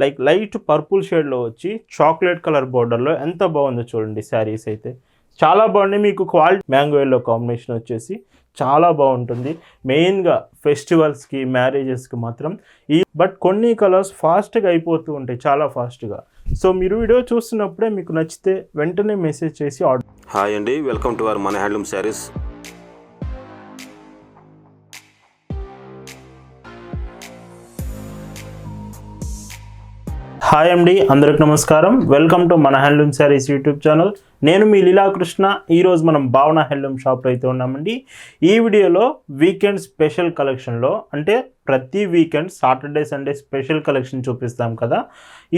Like light purple షేడ్లో వచ్చి chocolate colour బోర్డర్లో ఎంత బాగుందో చూడండి శారీస్ అయితే. చాలా బాగున్నాయి. మీకు క్వాలిటీ మ్యాంగో ఎల్లో కాంబినేషన్ వచ్చేసి చాలా బాగుంటుంది. మెయిన్గా ఫెస్టివల్స్కి మ్యారేజెస్కి మాత్రం ఈ బట్ కొన్ని కలర్స్ ఫాస్ట్గా అయిపోతూ ఉంటాయి. చాలా ఫాస్ట్గా. సో మీరు వీడియో చూస్తున్నప్పుడే మీకు నచ్చితే వెంటనే మెసేజ్ చేసి ఆర్డర్ హాయ్ అండి. వెల్కమ్ టు అవర్ మన హ్యాండ్లూమ్ శారీస్. హాయ్ అండి అందరికి నమస్కారం. వెల్కమ్ టు మన హ్యాండ్లూమ్ శారీస్ యూట్యూబ్ ఛానల్. నేను మీ లీలాకృష్ణ. ఈరోజు మనం భావన హ్యాండ్లూమ్ షాప్లో అయితే ఉన్నామండి. ఈ వీడియోలో వీకెండ్ స్పెషల్ కలెక్షన్లో అంటే ప్రతి weekend Saturday Sunday special collection చూపిస్తాం కదా.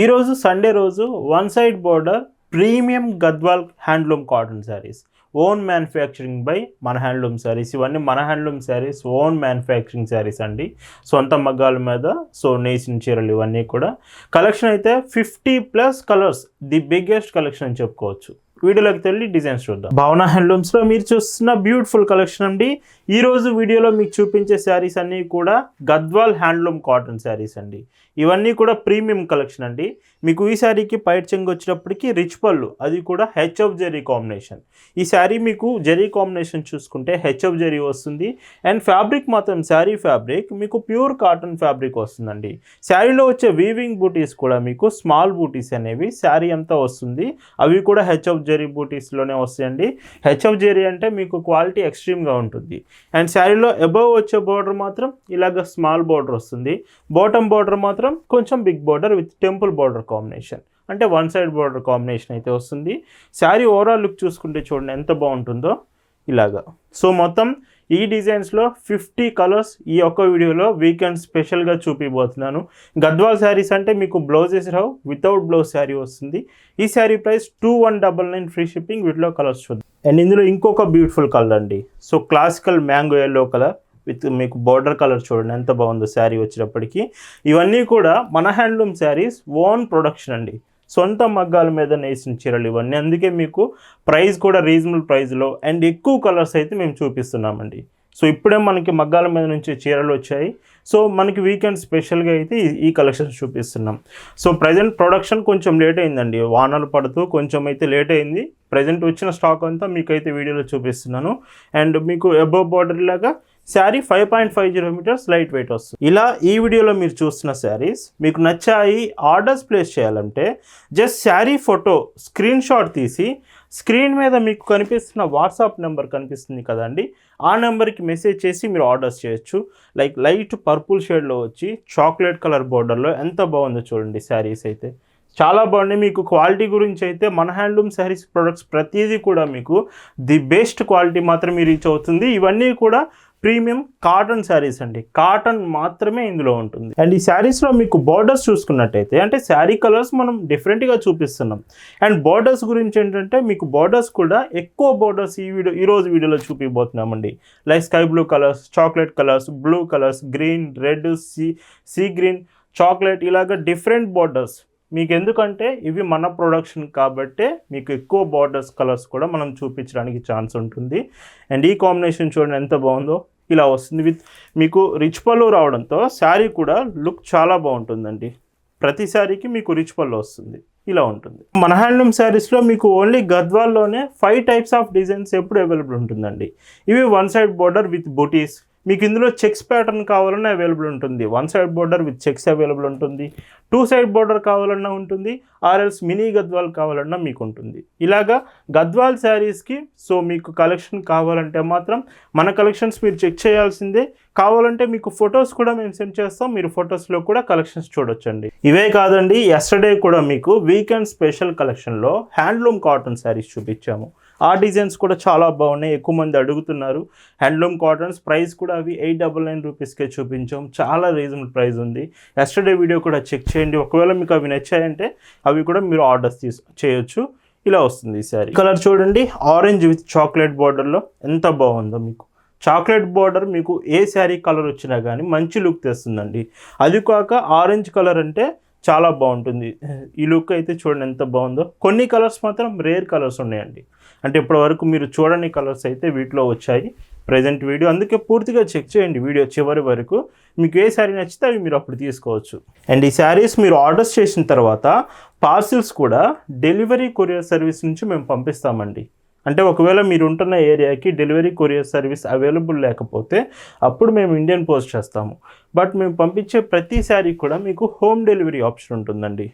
ఈరోజు సండే రోజు one side border premium Gadwal handloom cotton saris. Own manufacturing by మన హ్యాండ్లూమ్ శారీస్. ఇవన్నీ మన handloom saris own manufacturing saris అండి. సొంత మగ్గాల మీద సో నేసిన చీరలు ఇవన్నీ కూడా. కలెక్షన్ అయితే fifty plus colours. The biggest collection అని చెప్పుకోవచ్చు. వీడియోలోకి వెళ్ళి డిజైన్స్ చూద్దాం. భావన హ్యాండ్లూమ్స్లో మీరు చూస్తున్న బ్యూటిఫుల్ కలెక్షన్ అండి. ఈ రోజు వీడియోలో మీకు చూపించే శారీస్ అన్నీ కూడా గద్వాల్ హ్యాండ్లూమ్ కాటన్ శారీస్ అండి. ఇవన్నీ కూడా ప్రీమియం కలెక్షన్ అండి. మీకు ఈ శారీకి పైట్ చెంగు వచ్చేటప్పటికి రిచ్ పళ్ళు అది కూడా హెచ్ ఆఫ్ జెరీ కాంబినేషన్ ఈ శారీ మీకు జెరీ కాంబినేషన్ చూసుకుంటే హెచ్ ఆఫ్ జెరీ వస్తుంది. అండ్ ఫ్యాబ్రిక్ మాత్రం శారీ ఫ్యాబ్రిక్ మీకు ప్యూర్ కాటన్ ఫ్యాబ్రిక్ వస్తుందండి. శారీలో వచ్చే వీవింగ్ బూటీస్ కూడా మీకు స్మాల్ బూటీస్ అనేవి శారీ అంతా వస్తుంది. అవి కూడా హెచ్ ఆఫ్ జెరీ బూటీస్లోనే వస్తాయండి. హెచ్ఎఫ్ జెరీ అంటే మీకు క్వాలిటీ ఎక్స్ట్రీమ్గా ఉంటుంది. అండ్ శారీలో అబవ్ వచ్చే బార్డర్ మాత్రం ఇలాగ స్మాల్ బార్డర్ వస్తుంది. బాటమ్ బార్డర్ మాత్రం కొంచెం big border with temple border combination అంటే వన్ సైడ్ బార్డర్ కాంబినేషన్ అయితే వస్తుంది. శారీ ఓవరాల్ లుక్ చూసుకుంటే చూడండి ఎంత బాగుంటుందో. ఇలాగా. సో మొత్తం ఈ డిజైన్స్లో ఫిఫ్టీ కలర్స్ ఈ ఒక్క వీడియోలో వీకెండ్ స్పెషల్గా చూపిబోతున్నాను. గద్వాల్ శారీస్ అంటే మీకు బ్లౌజెస్ రావు వితౌట్ బ్లౌజ్ శారీ వస్తుంది. ఈ sari price two one double nine free shipping వీటిలో కలర్స్ చూద్దాం. అండ్ ఇందులో ఇంకొక బ్యూటిఫుల్ కలర్ అండి. So classical mango yellow colour with మీకు బార్డర్ కలర్ చూడండి ఎంత బాగుందో శారీ వచ్చేటప్పటికి ఇవన్నీ కూడా మన హ్యాండ్లూమ్ శారీస్ ఓన్ ప్రొడక్షన్ అండి. సొంత మగ్గాల మీద నేసిన చీరలు ఇవన్నీ. అందుకే మీకు ప్రైస్ కూడా రీజనబుల్ ప్రైస్లో అండ్ ఎక్కువ కలర్స్ అయితే మేము చూపిస్తున్నామండి. సో ఇప్పుడే మనకి మగ్గాల మీద నుంచి చీరలు వచ్చాయి. సో మనకి వీకెండ్ స్పెషల్గా అయితే ఈ- కలెక్షన్స్ చూపిస్తున్నాం. సో ప్రజెంట్ ప్రొడక్షన్ కొంచెం లేట్ అయిందండి. వానలు పడుతూ కొంచెం అయితే లేట్ అయింది. ప్రజెంట్ వచ్చిన స్టాక్ అంతా మీకైతే వీడియోలో చూపిస్తున్నాను. అండ్ మీకు అబోవ్ బార్డర్ లాగా sari five point five zero metres light weight వస్తుంది. ఇలా ఈ వీడియోలో మీరు చూస్తున్న శారీస్ మీకు నచ్చాయి ఆర్డర్స్ ప్లేస్ చేయాలంటే just sari photo screen shot తీసి స్క్రీన్ మీద మీకు కనిపిస్తున్న వాట్సాప్ నెంబర్ కనిపిస్తుంది కదండి. ఆ నెంబర్కి మెసేజ్ చేసి మీరు ఆర్డర్స్ చేయొచ్చు. లైక్ లైట్ పర్పుల్ షేడ్లో వచ్చి చాక్లెట్ కలర్ బోర్డర్లో ఎంత బాగుందో చూడండి శారీస్ అయితే. చాలా బాగున్నాయి. మీకు క్వాలిటీ గురించి అయితే మన హ్యాండ్లూమ్ శారీస్ ప్రొడక్ట్స్ ప్రతిదీ కూడా మీకు ది బెస్ట్ క్వాలిటీ మాత్రమే రీచ్ అవుతుంది. ఇవన్నీ కూడా ప్రీమియం కాటన్ శారీస్ అండి. కాటన్ మాత్రమే ఇందులో ఉంటుంది. అండ్ ఈ శారీస్లో మీకు బార్డర్స్ చూసుకున్నట్టయితే అంటే శారీ కలర్స్ మనం డిఫరెంట్గా చూపిస్తున్నాం. అండ్ బార్డర్స్ గురించి ఏంటంటే మీకు బార్డర్స్ కూడా ఎక్కువ బార్డర్స్ ఈ వీడియో ఈ రోజు వీడియోలో చూపిపోతున్నామండి like sky blue colours chocolate colours blue colours green red sea sea green chocolate ఇలాగ డిఫరెంట్ బార్డర్స్ మీకు ఎందుకంటే ఇవి మన ప్రొడక్షన్ కాబట్టే మీకు ఎక్కువ బార్డర్స్ కలర్స్ కూడా మనం చూపించడానికి ఛాన్స్ ఉంటుంది. అండ్ ఈ కాంబినేషన్ చూడండి ఎంత బాగుందో. ఇలా వస్తుంది. విత్ మీకు రిచ్ పళ్ళు రావడంతో శారీ కూడా లుక్ చాలా బాగుంటుందండి. ప్రతి శారీకి మీకు రిచ్ పళ్ళు వస్తుంది. ఇలా ఉంటుంది. మన హ్యాండ్లూమ్ శారీస్లో మీకు ఓన్లీ గద్వాల్లోనే ఫైవ్ టైప్స్ ఆఫ్ డిజైన్స్ ఎప్పుడు అవైలబుల్ ఉంటుందండి. ఇవి one side border with butis మీకు ఇందులో చెక్స్ ప్యాటర్న్ కావాలన్నా అవైలబుల్ ఉంటుంది. One side border with checks available ఉంటుంది. టూ సైడ్ బోర్డర్ కావాలన్నా ఉంటుంది. ఆర్ఎల్స్ మినీ గద్వాల్ కావాలన్నా మీకు ఉంటుంది. ఇలాగా గద్వాల్ శారీస్కి సో మీకు కలెక్షన్ కావాలంటే మాత్రం మన కలెక్షన్స్ మీరు చెక్ చేయాల్సిందే. కావాలంటే మీకు ఫొటోస్ కూడా మేము సెండ్ చేస్తాం. మీరు ఫొటోస్లో కూడా కలెక్షన్స్ చూడొచ్చండి. ఇవే కాదండి ఎస్టర్డే కూడా మీకు వీకెండ్ స్పెషల్ కలెక్షన్లో హ్యాండ్లూమ్ కాటన్ శారీస్ చూపించాము. ఆ డిజైన్స్ కూడా చాలా బాగున్నాయి. ఎక్కువ మంది అడుగుతున్నారు. హ్యాండ్లూమ్ కాటన్స్ ప్రైస్ కూడా అవి ఎయిట్ డబల్ నైన్ రూపీస్కే చూపించాం. చాలా రీజనబుల్ ప్రైస్ ఉంది. ఎస్టర్డే వీడియో కూడా చెక్ చేయండి. ఒకవేళ మీకు అవి నచ్చాయంటే అవి కూడా మీరు ఆర్డర్స్ తీసు చేయొచ్చు. ఇలా వస్తుంది ఈ శారీ కలర్ చూడండి. ఆరెంజ్ విత్ చాక్లెట్ బార్డర్లో ఎంత బాగుందో మీకు. చాక్లెట్ బార్డర్ మీకు ఏ శారీ కలర్ వచ్చినా కానీ మంచి లుక్ తెస్తుందండి. అది కాక ఆరెంజ్ కలర్ అంటే చాలా బాగుంటుంది. ఈ లుక్ అయితే చూడండి ఎంత బాగుందో. కొన్ని కలర్స్ మాత్రం రేర్ కలర్స్ ఉన్నాయండి. అంటే ఇప్పటి వరకు మీరు చూడని కలర్స్ అయితే వీటిలో వచ్చాయి. ప్రజెంట్ వీడియో అందుకే పూర్తిగా చెక్ చేయండి వీడియో చివరి వరకు. మీకు ఏ శారీ నచ్చితే అవి మీరు అప్పుడు తీసుకోవచ్చు. అండ్ ఈ శారీస్ మీరు ఆర్డర్స్ చేసిన తర్వాత పార్సిల్స్ కూడా డెలివరీ కొరియర్ సర్వీస్ నుంచి మేము పంపిస్తామండి. అంటే ఒకవేళ మీరు ఉంటున్న ఏరియాకి డెలివరీ కొరియర్ సర్వీస్ అవైలబుల్ లేకపోతే అప్పుడు మేము ఇండియన్ పోస్ట్ చేస్తాము. బట్ మేము పంపించే ప్రతి శారీ కూడా మీకు హోమ్ డెలివరీ ఆప్షన్ ఉంటుందండి.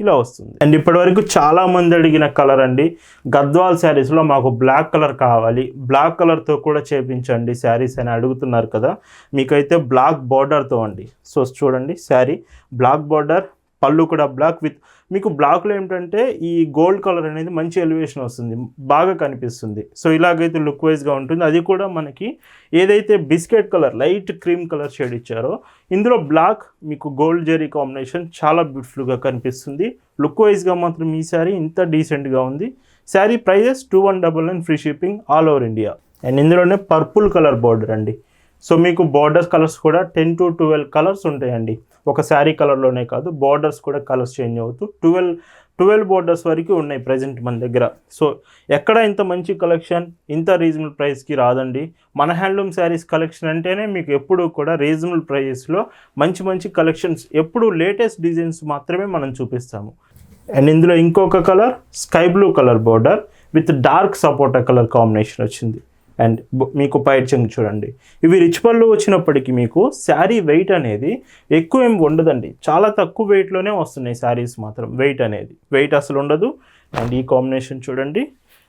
ఇలా వస్తుంది. అండ్ ఇప్పటివరకు చాలా మంది అడిగిన కలర్ అండి. గద్వాల్ శారీస్లో మాకు బ్లాక్ కలర్ కావాలి. బ్లాక్ కలర్తో కూడా చేపించండి శారీస్ అని అడుగుతున్నారు కదా. మీకైతే బ్లాక్ బార్డర్తో అండి. సో చూడండి శారీ. బ్లాక్ బార్డర్ పళ్ళు కూడా బ్లాక్ విత్ మీకు బ్లాక్లో ఏంటంటే ఈ గోల్డ్ కలర్ అనేది మంచి ఎలివేషన్ వస్తుంది బాగా కనిపిస్తుంది. సో ఇలాగైతే లుక్ వైజ్గా ఉంటుంది. అది కూడా మనకి ఏదైతే biscuit colour light cream colour shade ఇచ్చారో ఇందులో బ్లాక్ మీకు గోల్డ్ జెరీ కాంబినేషన్ చాలా బ్యూటిఫుల్గా కనిపిస్తుంది. లుక్ వైజ్గా మాత్రం ఈ శారీ ఇంత డీసెంట్గా ఉంది. Sari prices two one double nine free shipping all over India and ఇందులోనే పర్పుల్ కలర్ బార్డర్ అండి. సో మీకు బార్డర్ కలర్స్ కూడా టెన్ టు ట్వెల్వ్ కలర్స్ ఉంటాయండి. ఒక శారీ కలర్లోనే కాదు బార్డర్స్ కూడా కలర్స్ చేంజ్ అవుతూ ట్వెల్వ్ ట్వెల్వ్ బోర్డర్స్ వరకు ఉన్నాయి ప్రజెంట్ మన దగ్గర. సో ఎక్కడ ఇంత మంచి కలెక్షన్ ఇంత రీజనబుల్ ప్రైస్కి రాదండి. మన హ్యాండ్లూమ్ శారీస్ కలెక్షన్ అంటేనే మీకు ఎప్పుడూ కూడా రీజనబుల్ ప్రైజెస్లో మంచి మంచి కలెక్షన్స్ ఎప్పుడు లేటెస్ట్ డిజైన్స్ మాత్రమే మనం చూపిస్తాము. అండ్ ఇందులో ఇంకొక colour sky blue colour border with dark sapota colour combination వచ్చింది. అండ్ మీకు పైట్ చెంగు చూడండి. ఇవి రిచ్ పళ్ళు వచ్చినప్పటికీ మీకు శారీ వెయిట్ అనేది ఎక్కువ ఏం ఉండదండి. చాలా తక్కువ వెయిట్లోనే వస్తున్నాయి శారీస్ మాత్రం వెయిట్ అనేది. వెయిట్ అసలు ఉండదు. అండ్ ఈ కాంబినేషన్ చూడండి.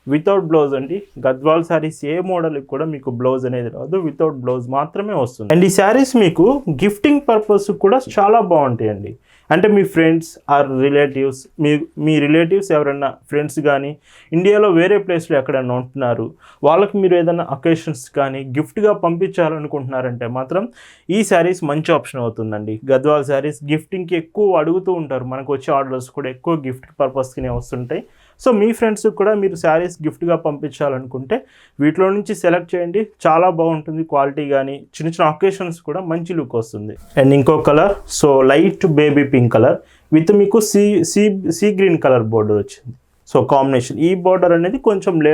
వితౌట్ బ్లౌజ్ అండి. గద్వాల్ శారీస్ ఏ మోడల్కి కూడా మీకు బ్లౌజ్ అనేది రాదు. వితౌట్ బ్లౌజ్ మాత్రమే వస్తుంది. అండ్ ఈ శారీస్ మీకు గిఫ్టింగ్ పర్పస్ కూడా చాలా బాగుంటాయండి. అంటే మీ ఫ్రెండ్స్ ఆర్ రిలేటివ్స్ మీ మీ రిలేటివ్స్ ఎవరైనా ఫ్రెండ్స్ కానీ ఇండియాలో వేరే ప్లేస్లో ఎక్కడైనా ఉంటున్నారు వాళ్ళకి మీరు ఏదైనా అకేషన్స్ కానీ గిఫ్ట్గా పంపించాలనుకుంటున్నారంటే మాత్రం ఈ శారీస్ మంచి ఆప్షన్ అవుతుందండి. గద్వాల్ శారీస్ గిఫ్టింగ్కి ఎక్కువ అడుగుతూ ఉంటారు. మనకు వచ్చే ఆర్డర్స్ కూడా ఎక్కువ గిఫ్ట్ పర్పస్కినే వస్తుంటాయి. సో మీ ఫ్రెండ్స్కి కూడా మీరు శారీస్ గిఫ్ట్గా పంపించాలనుకుంటే వీటిలో నుంచి సెలెక్ట్ చేయండి. చాలా బాగుంటుంది క్వాలిటీ కానీ చిన్న చిన్న ఒకేషన్స్ కూడా మంచి లుక్ వస్తుంది. అండ్ ఇంకో colour so light baby pink colour with మీకు sea sea sea green colour border వచ్చింది. సో కాంబినేషన్ ఈ బోర్డర్ అనేది కొంచెం లే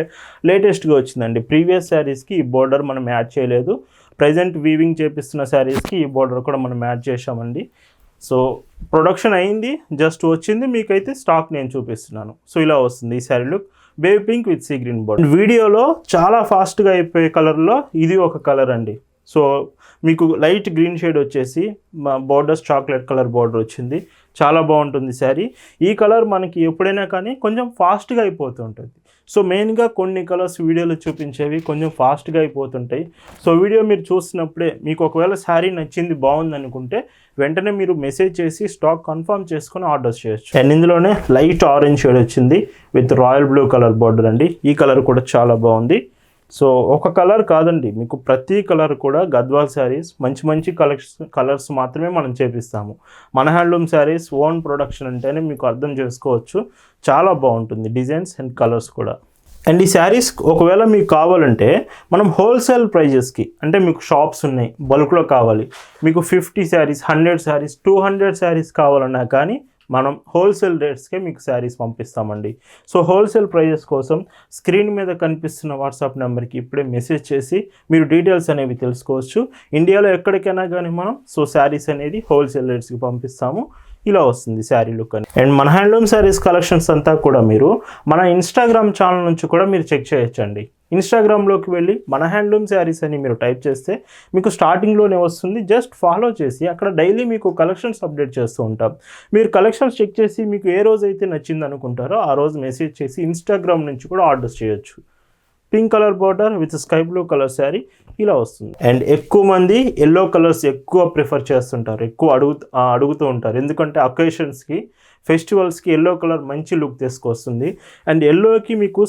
లేటెస్ట్గా వచ్చిందండి. ప్రీవియస్ శారీస్కి ఈ బోర్డర్ మనం యాడ్ చేయలేదు. ప్రజెంట్ వీవింగ్ చేపిస్తున్న శారీస్కి ఈ బోర్డర్ కూడా మనం యాడ్ చేసామండి సో ప్రొడక్షన్ అయింది జస్ట్ వచ్చింది మీకైతే స్టాక్ నేను చూపిస్తున్నాను. సో ఇలా వస్తుంది ఈ sari look baby pink with sea green border వీడియోలో చాలా ఫాస్ట్గా అయిపోయే కలర్లో ఇది ఒక కలర్ అండి. సో మీకు లైట్ గ్రీన్ షేడ్ వచ్చేసి బోర్డర్స్ చాక్లెట్ కలర్ బోర్డర్ వచ్చింది. చాలా బాగుంటుంది శారీ ఈ కలర్ మనకి ఎప్పుడైనా కానీ కొంచెం ఫాస్ట్గా అయిపోతూ ఉంటుంది. సో మెయిన్గా కొన్ని కలర్స్ వీడియోలో చూపించేవి కొంచెం ఫాస్ట్గా అయిపోతుంటాయి. సో వీడియో మీరు చూసినప్పుడే మీకు ఒకవేళ శారీ నచ్చింది బాగుంది అనుకుంటే వెంటనే మీరు మెసేజ్ చేసి స్టాక్ కన్ఫర్మ్ చేసుకుని ఆర్డర్ చేయొచ్చు. అండ్ ఇందులోనే లైట్ ఆరెంజ్ షేడ్ వచ్చింది with royal blue colour border అండి. ఈ కలర్ కూడా చాలా బాగుంది. సో ఒక కలర్ కాదండి. మీకు ప్రతి కలర్ కూడా గద్వాల్ శారీస్ మంచి మంచి కలెక్షన్ కలర్స్ మాత్రమే మనం చేపిస్తాము. మన హ్యాండ్లూమ్ శారీస్ ఓన్ ప్రొడక్షన్ అంటేనే మీకు అర్థం చేసుకోవచ్చు. చాలా బాగుంటుంది డిజైన్స్ అండ్ కలర్స్ కూడా. అండ్ ఈ శారీస్ ఒకవేళ మీకు కావాలంటే మనం హోల్సేల్ ప్రైజెస్కి అంటే మీకు షాప్స్ ఉన్నాయి బల్క్లో కావాలి. మీకు fifty saris hundred saris two hundred saris కావాలన్నా కానీ మనం హోల్సేల్ రేట్స్కే మీకు శారీస్ పంపిస్తామండి. సో హోల్సేల్ ప్రైజెస్ కోసం స్క్రీన్ మీద కనిపిస్తున్న వాట్సాప్ నెంబర్కి ఇప్పుడే మెసేజ్ చేసి మీరు డీటెయిల్స్ అనేవి తెలుసుకోవచ్చు. ఇండియాలో ఎక్కడికైనా కానీ మనం సో శారీస్ అనేది హోల్సేల్ రేట్స్కి పంపిస్తాము. ఇలా వస్తుంది శారీ లుక్ అని. అండ్ మన హ్యాండ్లూమ్ శారీస్ కలెక్షన్స్ అంతా కూడా మీరు మన ఇన్స్టాగ్రామ్ ఛానల్ నుంచి కూడా మీరు చెక్ చేయొచ్చండి. ఇన్స్టాగ్రామ్లోకి వెళ్ళి మన హ్యాండ్లూమ్ శారీస్ అని మీరు టైప్ చేస్తే మీకు స్టార్టింగ్లోనే వస్తుంది. జస్ట్ ఫాలో చేసి అక్కడ డైలీ మీకు కలెక్షన్స్ అప్డేట్ చేస్తూ ఉంటాం. మీరు కలెక్షన్స్ చెక్ చేసి మీకు ఏ రోజు అయితే నచ్చింది అనుకుంటారో ఆ రోజు మెసేజ్ చేసి ఇన్స్టాగ్రామ్ నుంచి కూడా ఆర్డర్స్ చేయొచ్చు. Pink colour border with sky blue colour sari ఇలా వస్తుంది. అండ్ ఎక్కువ మంది ఎల్లో కలర్స్ ఎక్కువ ప్రిఫర్ చేస్తుంటారు. ఎక్కువ అడుగు అడుగుతూ ఉంటారు. ఎందుకంటే అకేషన్స్కి ఫెస్టివల్స్కి ఎల్లో కలర్ మంచి లుక్ తీసుకొస్తుంది. అండ్ ఎల్లోకి మీకు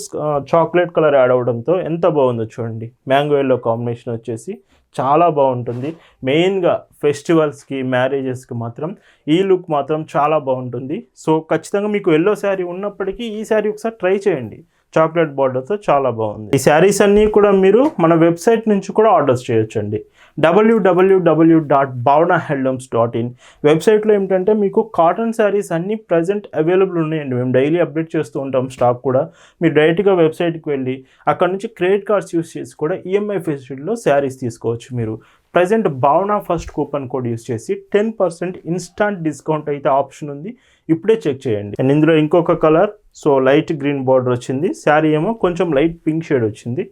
చాక్లెట్ కలర్ యాడ్ అవ్వడంతో ఎంత బాగుందో చూడండి. మ్యాంగో ఎల్లో కాంబినేషన్ వచ్చేసి చాలా బాగుంటుంది. మెయిన్గా ఫెస్టివల్స్కి మ్యారేజెస్కి మాత్రం ఈ లుక్ మాత్రం చాలా బాగుంటుంది. సో ఖచ్చితంగా మీకు ఎల్లో శారీ ఉన్నప్పటికీ ఈ శారీ ఒకసారి ట్రై చేయండి. చాక్లెట్ బార్డర్తో చాలా బాగుంది. ఈ శారీస్ అన్నీ కూడా మీరు మన వెబ్సైట్ నుంచి కూడా ఆర్డర్స్ చేయొచ్చండి. W W W dot Bhavana handlooms dot in వెబ్సైట్లో ఏమిటంటే మీకు కాటన్ శారీస్ అన్నీ ప్రజెంట్ అవైలబుల్ ఉన్నాయండి. మేము డైలీ అప్డేట్ చేస్తూ ఉంటాం స్టాక్ కూడా. మీరు డైరెక్ట్గా వెబ్సైట్కి వెళ్ళి అక్కడ నుంచి క్రెడిట్ కార్డ్స్ యూస్ చేసి కూడా ఈఎంఐ ఫెసిలిటీలో శారీస్ తీసుకోవచ్చు మీరు. Present Bhavana first coupon code use చేసి టెన్ పర్సెంట్ ఇన్స్టాంట్ డిస్కౌంట్ అయితే ఆప్షన్ ఉంది. ఇప్పుడే చెక్ చేయండి. అండ్ ఇందులో ఇంకొక colour so light green border వచ్చింది. శారీ ఏమో కొంచెం లైట్ పింక్ షేడ్ వచ్చింది.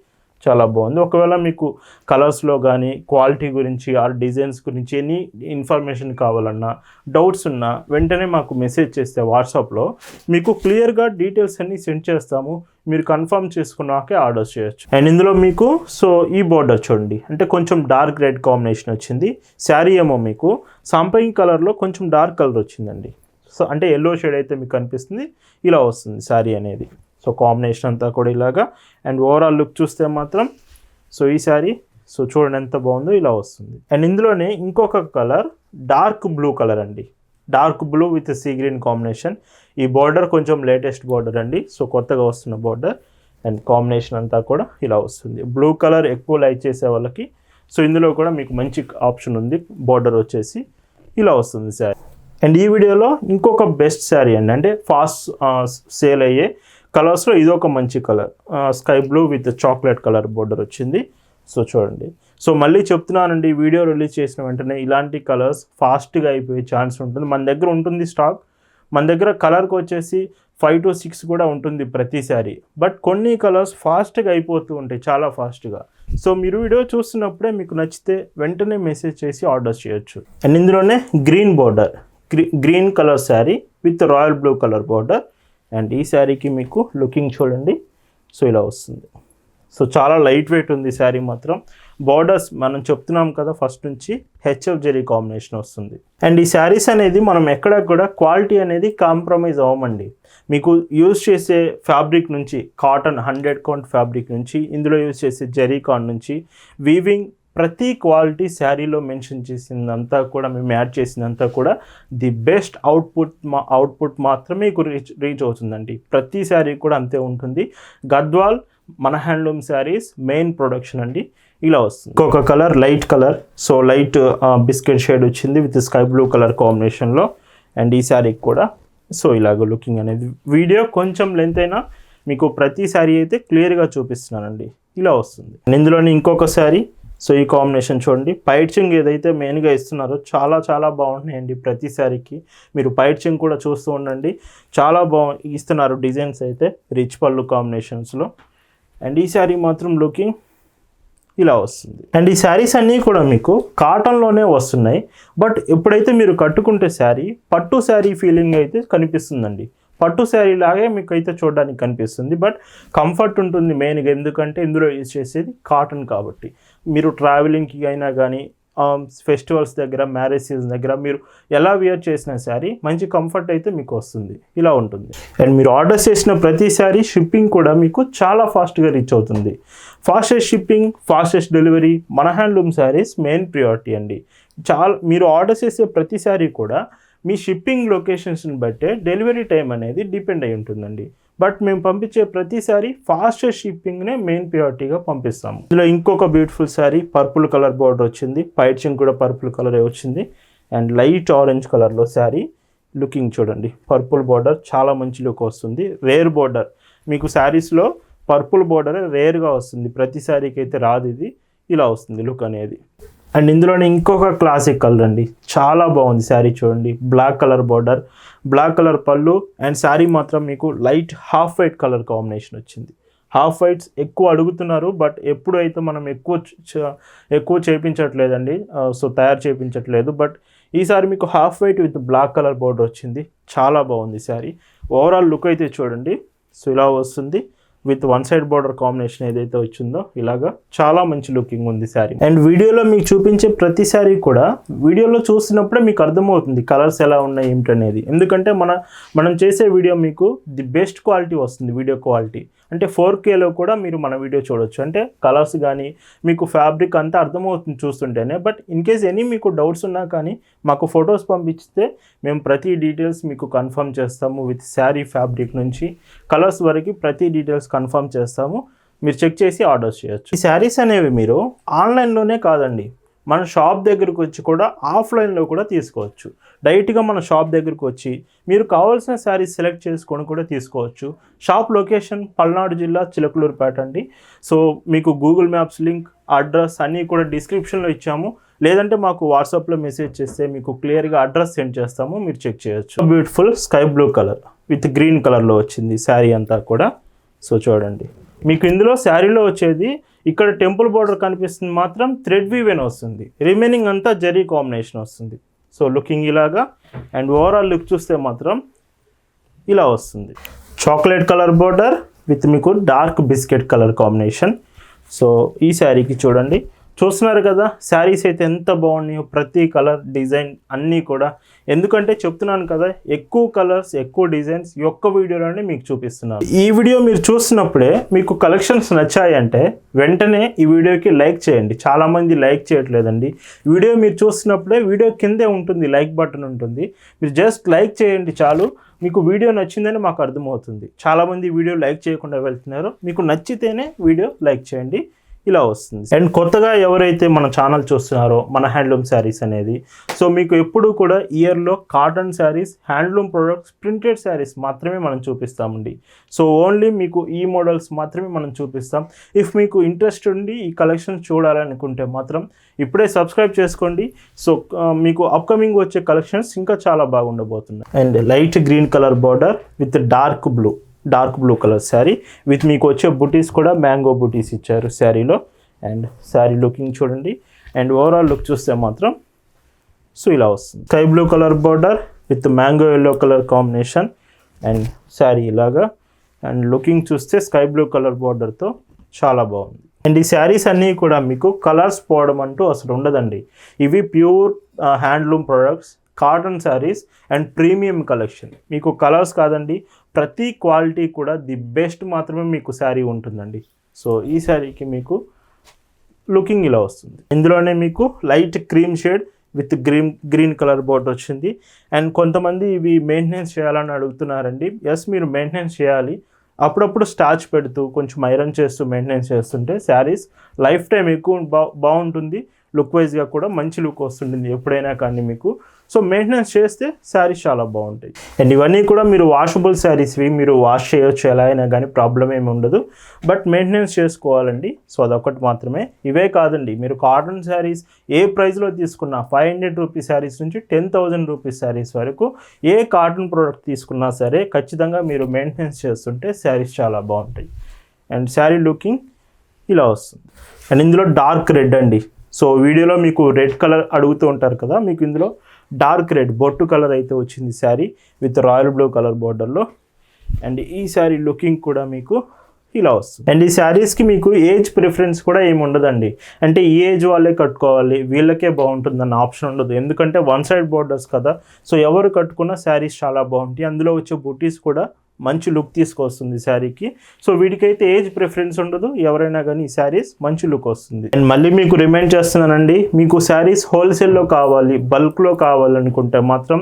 చాలా బాగుంది. ఒకవేళ మీకు కలర్స్లో కానీ క్వాలిటీ గురించి ఆర్ డిజైన్స్ గురించి ఎనీ ఇన్ఫర్మేషన్ కావాలన్నా డౌట్స్ ఉన్నా వెంటనే మాకు మెసేజ్ చేస్తే వాట్సాప్లో మీకు క్లియర్గా డీటెయిల్స్ అన్నీ సెండ్ చేస్తాము. మీరు కన్ఫర్మ్ చేసుకున్నాకే ఆర్డర్ చేయొచ్చు. అండ్ ఇందులో మీకు సో ఈ బోర్డర్ చూడండి. అంటే కొంచెం డార్క్ రెడ్ కాంబినేషన్ వచ్చింది. శారీ ఏమో మీకు సాంపయింగ్ కలర్లో కొంచెం డార్క్ కలర్ వచ్చిందండి. సో అంటే ఎల్లో షేడ్ అయితే మీకు కనిపిస్తుంది. ఇలా వస్తుంది శారీ అనేది. సో కాంబినేషన్ అంతా కూడా ఇలాగా. అండ్ ఓవరాల్ లుక్ చూస్తే మాత్రం సో ఈ శారీ సో చూడండి ఎంత బాగుందో ఇలా వస్తుంది. అండ్ ఇందులోనే ఇంకొక కలర్ డార్క్ బ్లూ కలర్ అండి. Dark blue with sea green combination ఈ బార్డర్ కొంచెం లేటెస్ట్ బార్డర్ అండి. సో కొత్తగా వస్తున్న బార్డర్ అండ్ కాంబినేషన్ అంతా కూడా ఇలా వస్తుంది. బ్లూ కలర్ ఎక్కువ లైక్ చేసే వాళ్ళకి సో ఇందులో కూడా మీకు మంచి ఆప్షన్ ఉంది. బార్డర్ వచ్చేసి ఇలా వస్తుంది శారీ. అండ్ ఈ వీడియోలో ఇంకొక బెస్ట్ శారీ అండి. అంటే ఫాస్ట్ సేల్ uh, అయ్యే కలర్స్లో ఇది ఒక మంచి colour sky blue with chocolate colour border వచ్చింది. సో చూడండి. సో మళ్ళీ చెప్తున్నానండి వీడియో రిలీజ్ చేసిన వెంటనే ఇలాంటి కలర్స్ ఫాస్ట్గా అయిపోయే ఛాన్స్ ఉంటుంది. మన దగ్గర ఉంటుంది స్టాక్ మన దగ్గర కలర్కి వచ్చేసి ఫైవ్ టు సిక్స్ కూడా ఉంటుంది ప్రతిసారి బట్ కొన్ని కలర్స్ ఫాస్ట్గా అయిపోతూ ఉంటాయి చాలా ఫాస్ట్గా సో మీరు వీడియో చూస్తున్నప్పుడే మీకు నచ్చితే వెంటనే మెసేజ్ చేసి ఆర్డర్ చేయొచ్చు. అండ్ ఇందులోనే green border green colour sari with royal blue colour border. And ఈ శారీకి మీకు లుకింగ్ చూడండి. సో ఇలా వస్తుంది. సో చాలా లైట్ వెయిట్ ఉంది శారీ మాత్రం. బార్డర్స్ మనం చెప్తున్నాం కదా ఫస్ట్ నుంచి హెచ్ఎఫ్ జెరీ కాంబినేషన్ వస్తుంది. అండ్ ఈ శారీస్ అనేది మనం ఎక్కడ కూడా క్వాలిటీ అనేది కాంప్రమైజ్ అవ్వమండి. మీకు యూజ్ చేసే ఫ్యాబ్రిక్ నుంచి కాటన్ హండ్రెడ్ కౌంట్ ఫ్యాబ్రిక్ నుంచి ఇందులో యూజ్ చేసే జెరీ కాన్ నుంచి వీవింగ్ ప్రతి క్వాలిటీ శారీలో మెన్షన్ చేసిందంతా కూడా మేము యాడ్ చేసిందంతా కూడా ది బెస్ట్ అవుట్పుట్ మా అవుట్పుట్ మాత్రమే రీచ్ రీచ్ అవుతుందండి. ప్రతి శారీ కూడా అంతే ఉంటుంది. గద్వాల్ మన హ్యాండ్లూమ్ శారీస్ మెయిన్ ప్రొడక్షన్ అండి. ఇలా వస్తుంది. ఇంకొక colour light colour. So light biscuit shade వచ్చింది విత్ స్కై బ్లూ కలర్ కాంబినేషన్లో. అండ్ ఈ శారీకి కూడా. సో ఇలాగ లుకింగ్ అనేది. వీడియో కొంచెం లెంత్ అయినా మీకు ప్రతి శారీ అయితే క్లియర్గా చూపిస్తున్నానండి. ఇలా వస్తుంది. ఇందులోని ఇంకొక శారీ. సో ఈ కాంబినేషన్ చూడండి. పైట్చింగ్ ఏదైతే మెయిన్గా ఇస్తున్నారో చాలా చాలా బాగున్నాయండి ప్రతిసారికి మీరు పైట్చింగ్ కూడా చూస్తూ ఉండండి. చాలా బాగు ఇస్తున్నారు డిజైన్స్ అయితే రిచ్ పళ్ళు కాంబినేషన్స్లో. అండ్ ఈ శారీ మాత్రం లుకింగ్ ఇలా వస్తుంది. అండ్ ఈ శారీస్ అన్నీ కూడా మీకు కాటన్లోనే వస్తున్నాయి. బట్ ఎప్పుడైతే మీరు కట్టుకుంటే శారీ పట్టు శారీ ఫీలింగ్ అయితే కనిపిస్తుందండి. పట్టు శారీ లాగే మీకు అయితే చూడడానికి కనిపిస్తుంది. బట్ కంఫర్ట్ ఉంటుంది మెయిన్గా. ఎందుకంటే ఇందులో యూజ్ చేసేది కాటన్ కాబట్టి. మీరు ట్రావెలింగ్కి అయినా కానీ um, ఫెస్టివల్స్ దగ్గర మ్యారేజ్ సీజన్ దగ్గర మీరు ఎలా వియర్ చేసిన శారీ మంచి కంఫర్ట్ అయితే మీకు వస్తుంది. ఇలా ఉంటుంది. అండ్ మీరు ఆర్డర్ చేసిన ప్రతి శారీ షిప్పింగ్ కూడా మీకు చాలా ఫాస్ట్గా రీచ్ అవుతుంది. ఫాస్టెస్ట్ షిప్పింగ్ ఫాస్టెస్ట్ డెలివరీ మన హ్యాండ్లూమ్ శారీస్ మెయిన్ ప్రియారిటీ అండి. చాలా మీరు ఆర్డర్ చేసే ప్రతి శారీ కూడా మీ షిప్పింగ్ లొకేషన్స్ని బట్టే డెలివరీ టైం అనేది డిపెండ్ అయి ఉంటుందండి. బట్ మేము పంపించే ప్రతిసారి ఫాస్టెస్ట్ షిప్పింగ్నే మెయిన్ ప్రియారిటీగా పంపిస్తాము. ఇందులో ఇంకొక beautiful sari purple colour border వచ్చింది. పైచింగ్ కూడా పర్పుల్ కలరే వచ్చింది. అండ్ లైట్ ఆరెంజ్ కలర్లో శారీ లుకింగ్ చూడండి. పర్పుల్ బార్డర్ చాలా మంచి లుక్ వస్తుంది. రేర్ బార్డర్ మీకు శారీస్లో పర్పుల్ బార్డర్ రేర్గా వస్తుంది. ప్రతి శారీకి అయితే రాదు ఇది. ఇలా వస్తుంది లుక్ అనేది. అండ్ ఇందులోనే ఇంకొక క్లాసిక్ కలర్ అండి. చాలా బాగుంది శారీ చూడండి. Black colour border black colour పళ్ళు అండ్ శారీ మాత్రం మీకు light half white colour combination వచ్చింది. హాఫ్ వైట్స్ ఎక్కువ అడుగుతున్నారు బట్ ఎప్పుడైతే మనం ఎక్కువ ఎక్కువ చేయించట్లేదండి సో తయారు చేయించట్లేదు బట్ ఈసారి మీకు half white with black colour border వచ్చింది. చాలా బాగుంది శారీ. ఓవరాల్ లుక్ అయితే చూడండి. సో ఇలా వస్తుంది. With one side border combination ఏదైతే వచ్చిందో ఇలాగా చాలా మంచి లుకింగ్ ఉంది శారీ. అండ్ వీడియోలో మీకు చూపించే ప్రతి శారీ కూడా వీడియోలో చూసినప్పుడే మీకు అర్థమవుతుంది కలర్స్ ఎలా ఉన్నాయి ఏమిటనేది ఎందుకంటే మన మనం చేసే వీడియో మీకు ది బెస్ట్ క్వాలిటీ వస్తుంది వీడియో క్వాలిటీ. అంటే ఫోర్ కేలో కూడా మీరు మన వీడియో చూడొచ్చు. అంటే కలర్స్ కానీ మీకు ఫ్యాబ్రిక్ అంతా అర్థమవుతుంది చూస్తుంటేనే. బట్ ఇన్ కేస్ ఎనీ మీకు డౌట్స్ ఉన్నా కానీ మాకు ఫొటోస్ పంపిస్తే మేము ప్రతి డీటెయిల్స్ మీకు కన్ఫర్మ్ చేస్తాము విత్ శారీ ఫ్యాబ్రిక్ నుంచి. కలర్స్ వరకు ప్రతి డీటెయిల్స్ కన్ఫర్మ్ చేస్తాము. మీరు చెక్ చేసి ఆర్డర్ చేయొచ్చు. ఈ శారీస్ అనేవి మీరు ఆన్లైన్లోనే కాదండి. మన షాప్ దగ్గరకు వచ్చి కూడా ఆఫ్లైన్లో కూడా తీసుకోవచ్చు. డైరెక్ట్గా మన షాప్ దగ్గరకు వచ్చి మీరు కావాల్సిన శారీస్ సెలెక్ట్ చేసుకొని కూడా తీసుకోవచ్చు. షాప్ లొకేషన్ పల్నాడు జిల్లా చిలకలూరుపేట అండి. సో మీకు గూగుల్ మ్యాప్స్ లింక్ అడ్రస్ అన్నీ కూడా డిస్క్రిప్షన్లో ఇచ్చాము. లేదంటే మాకు వాట్సాప్లో మెసేజ్ చేస్తే మీకు క్లియర్గా అడ్రస్ సెండ్ చేస్తాము. మీరు చెక్ చేయొచ్చు. Beautiful sky blue colour with green కలర్లో వచ్చింది శారీ అంతా కూడా. సో చూడండి. మీకు ఇందులో శారీలో వచ్చేది ఇక్కడ టెంపుల్ బోర్డర్ కనిపిస్తుంది మాత్రం థ్రెడ్ వీవెన్ వస్తుంది. రిమైనింగ్ అంతా జరీ కాంబినేషన్ వస్తుంది. సో లుకింగ్ ఇలాగా. అండ్ ఓవరాల్ లుక్ చూస్తే మాత్రం ఇలా వస్తుంది. చాక్లెట్ కలర్ బార్డర్ విత్ మీకు dark biscuit colour combination so ఈ శారీకి చూడండి. చూస్తున్నారు కదా శారీస్ అయితే ఎంత బాగున్నాయో ప్రతి కలర్ డిజైన్ అన్నీ కూడా. ఎందుకంటే చెప్తున్నాను కదా ఎక్కువ కలర్స్ ఎక్కువ డిజైన్స్ ఈ ఒక్క వీడియోలోనే మీకు చూపిస్తున్నాను. ఈ వీడియో మీరు చూస్తున్నప్పుడే మీకు కలెక్షన్స్ నచ్చాయంటే వెంటనే ఈ వీడియోకి లైక్ చేయండి. చాలామంది లైక్ చేయట్లేదండి. వీడియో మీరు చూస్తున్నప్పుడే వీడియో కిందే ఉంటుంది లైక్ బటన్ ఉంటుంది. మీరు జస్ట్ లైక్ చేయండి చాలు. మీకు వీడియో నచ్చిందని మాకు అర్థమవుతుంది. చాలామంది వీడియో లైక్ చేయకుండా వెళ్తున్నారు. మీకు నచ్చితేనే వీడియో లైక్ చేయండి. ఇలా వస్తుంది. అండ్ కొత్తగా ఎవరైతే మన ఛానల్ చూస్తున్నారో మన హ్యాండ్లూమ్ శారీస్ అనేది సో మీకు ఎప్పుడు కూడా ఇయర్లో cotton saris handloom products printed saris మాత్రమే మనం చూపిస్తామండి. సో ఓన్లీ మీకు ఈ మోడల్స్ మాత్రమే మనం చూపిస్తాం. ఇఫ్ మీకు ఇంట్రెస్ట్ ఉండి ఈ కలెక్షన్స్ చూడాలనుకుంటే మాత్రం ఇప్పుడే సబ్స్క్రైబ్ చేసుకోండి. సో మీకు అప్కమింగ్ వచ్చే కలెక్షన్స్ ఇంకా చాలా బాగుండబోతున్నాయి. And light green colour border with dark blue. Dark blue colour sari with మీకు వచ్చే బుటీస్ కూడా మ్యాంగో బుటీస్ ఇచ్చారు శారీలో అండ్ శారీ లుకింగ్ చూడండి. అండ్ ఓవరాల్ లుక్ చూస్తే మాత్రం సో ఇలా వస్తుంది. Sky blue colour border with mango yellow colour combination and sari ఇలాగా అండ్ లుకింగ్ చూస్తే స్కై బ్లూ కలర్ బార్డర్తో చాలా బాగుంది. అండ్ ఈ శారీస్ అన్నీ కూడా మీకు కలర్స్ పోవడం అంటూ అసలు ఉండదండి. ఇవి pure handloom products cotton saris and premium collection మీకు కలర్స్ కాదండి ప్రతి క్వాలిటీ కూడా ది బెస్ట్ మాత్రమే మీకు శారీ ఉంటుందండి. సో ఈ శారీకి మీకు లుకింగ్ ఇలా వస్తుంది. ఇందులోనే మీకు light cream shade with green green colour border వచ్చింది. అండ్ కొంతమంది ఇవి మెయింటెనెన్స్ చేయాలని అడుగుతున్నారండి. ఎస్ మీరు మెయింటెనెన్స్ చేయాలి. అప్పుడప్పుడు స్టార్చ్ పెడుతూ కొంచెం ఐరన్ చేస్తూ మెయింటెనెన్స్ చేస్తుంటే శారీస్ లైఫ్ టైం ఎక్కువ బా బాగుంటుంది. లుక్ వైజ్గా కూడా మంచి లుక్ వస్తుంటుంది ఎప్పుడైనా కానీ మీకు. సో మెయింటెనెన్స్ చేస్తే శారీస్ చాలా బాగుంటాయి. అండ్ ఇవన్నీ కూడా మీరు వాషబుల్ శారీస్వి మీరు వాష్ చేయొచ్చు ఎలా అయినా కానీ ప్రాబ్లం ఏమి ఉండదు. బట్ మెయింటెనెన్స్ చేసుకోవాలండి. సో అదొకటి మాత్రమే. ఇవే కాదండి. మీరు కాటన్ శారీస్ ఏ ప్రైస్లో తీసుకున్నా ఫైవ్ హండ్రెడ్ రూపీస్ శారీస్ నుంచి టెన్ థౌజండ్ రూపీస్ శారీస్ వరకు ఏ కాటన్ ప్రోడక్ట్ తీసుకున్నా సరే ఖచ్చితంగా మీరు మెయింటెనెన్స్ చేస్తుంటే శారీస్ చాలా బాగుంటాయి. అండ్ శారీ లుకింగ్ ఇలా వస్తుంది. అండ్ ఇందులో డార్క్ రెడ్ అండి. సో వీడియోలో మీకు రెడ్ కలర్ అడుగుతూ ఉంటారు కదా మీకు ఇందులో డార్క్ రెడ్ బొట్టు కలర్ అయితే వచ్చింది sari with royal blue colour బార్డర్లో అండ్ ఈ శారీ లుకింగ్ కూడా మీకు ఇలా వస్తుంది. అండ్ ఈ శారీస్కి మీకు ఏజ్ ప్రిఫరెన్స్ కూడా ఏమి ఉండదండి. అంటే ఈ ఏజ్ వాళ్ళే కట్టుకోవాలి వీళ్ళకే బాగుంటుందన్న ఆప్షన్ ఉండదు. ఎందుకంటే వన్ సైడ్ బార్డర్స్ కదా సో ఎవరు కట్టుకున్న శారీస్ చాలా బాగుంటాయి. అందులో వచ్చే బుటీస్ కూడా మంచి లుక్ తీసుకొస్తుంది శారీకి. సో వీటికైతే ఏజ్ ప్రిఫరెన్స్ ఉండదు. ఎవరైనా కానీ ఈ శారీస్ మంచి లుక్ వస్తుంది. అండ్ మళ్ళీ మీకు రిమైండ్ చేస్తున్నానండి. మీకు శారీస్ హోల్సేల్లో కావాలి బల్క్లో కావాలనుకుంటే మాత్రం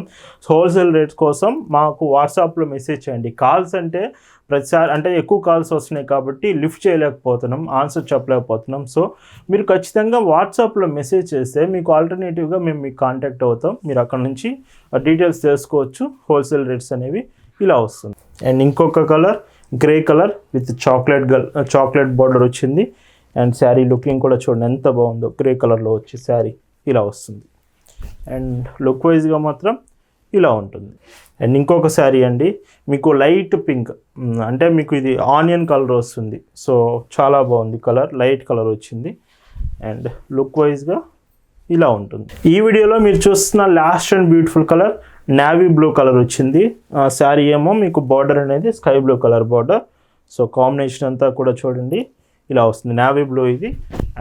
హోల్సేల్ రేట్స్ కోసం మాకు వాట్సాప్లో మెసేజ్ చేయండి. కాల్స్ అంటే ప్రతిసారి అంటే ఎక్కువ కాల్స్ వస్తున్నాయి కాబట్టి లిఫ్ట్ చేయలేకపోతున్నాం ఆన్సర్ చెప్పలేకపోతున్నాం. సో మీరు ఖచ్చితంగా వాట్సాప్లో మెసేజ్ చేస్తే మీకు ఆల్టర్నేటివ్గా మేము మీకు కాంటాక్ట్ అవుతాం. మీరు అక్కడ నుంచి డీటెయిల్స్ తెలుసుకోవచ్చు. హోల్సేల్ రేట్స్ అనేవి ఇలా వస్తుంది. అండ్ ఇంకొక colour grey colour with chocolate గల్ చాక్లెట్ బార్డర్ వచ్చింది. అండ్ శారీ లుకింగ్ కూడా చూడండి ఎంత బాగుందో. గ్రే కలర్లో వచ్చే శారీ ఇలా వస్తుంది. అండ్ లుక్ వైజ్గా మాత్రం ఇలా ఉంటుంది. అండ్ ఇంకొక శారీ అండి మీకు లైట్ పింక్ అంటే మీకు ఇది ఆనియన్ కలర్ వస్తుంది. సో చాలా బాగుంది కలర్ లైట్ కలర్ వచ్చింది. అండ్ లుక్ వైజ్గా ఇలా ఉంటుంది. ఈ వీడియోలో మీరు చూస్తున్న last and beautiful colour navy blue colour వచ్చింది. శారీ ఏమో మీకు బార్డర్ అనేది sky blue colour border so combination అంతా కూడా చూడండి. ఇలా వస్తుంది. నావీ బ్లూ ఇది.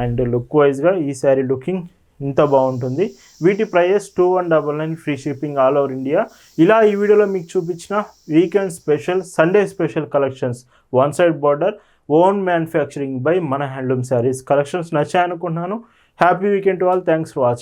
అండ్ లుక్ వైజ్గా ఈ శారీ లుకింగ్ ఇంత బాగుంటుంది. వీటి prices two one double nine free shipping all over India ఇలా ఈ వీడియోలో మీకు చూపించిన weekend special Sunday special collections one side border own manufacturing by మన handloom saris collections నచ్చాయనుకుంటున్నాను. Happy weekend to all thanks for watching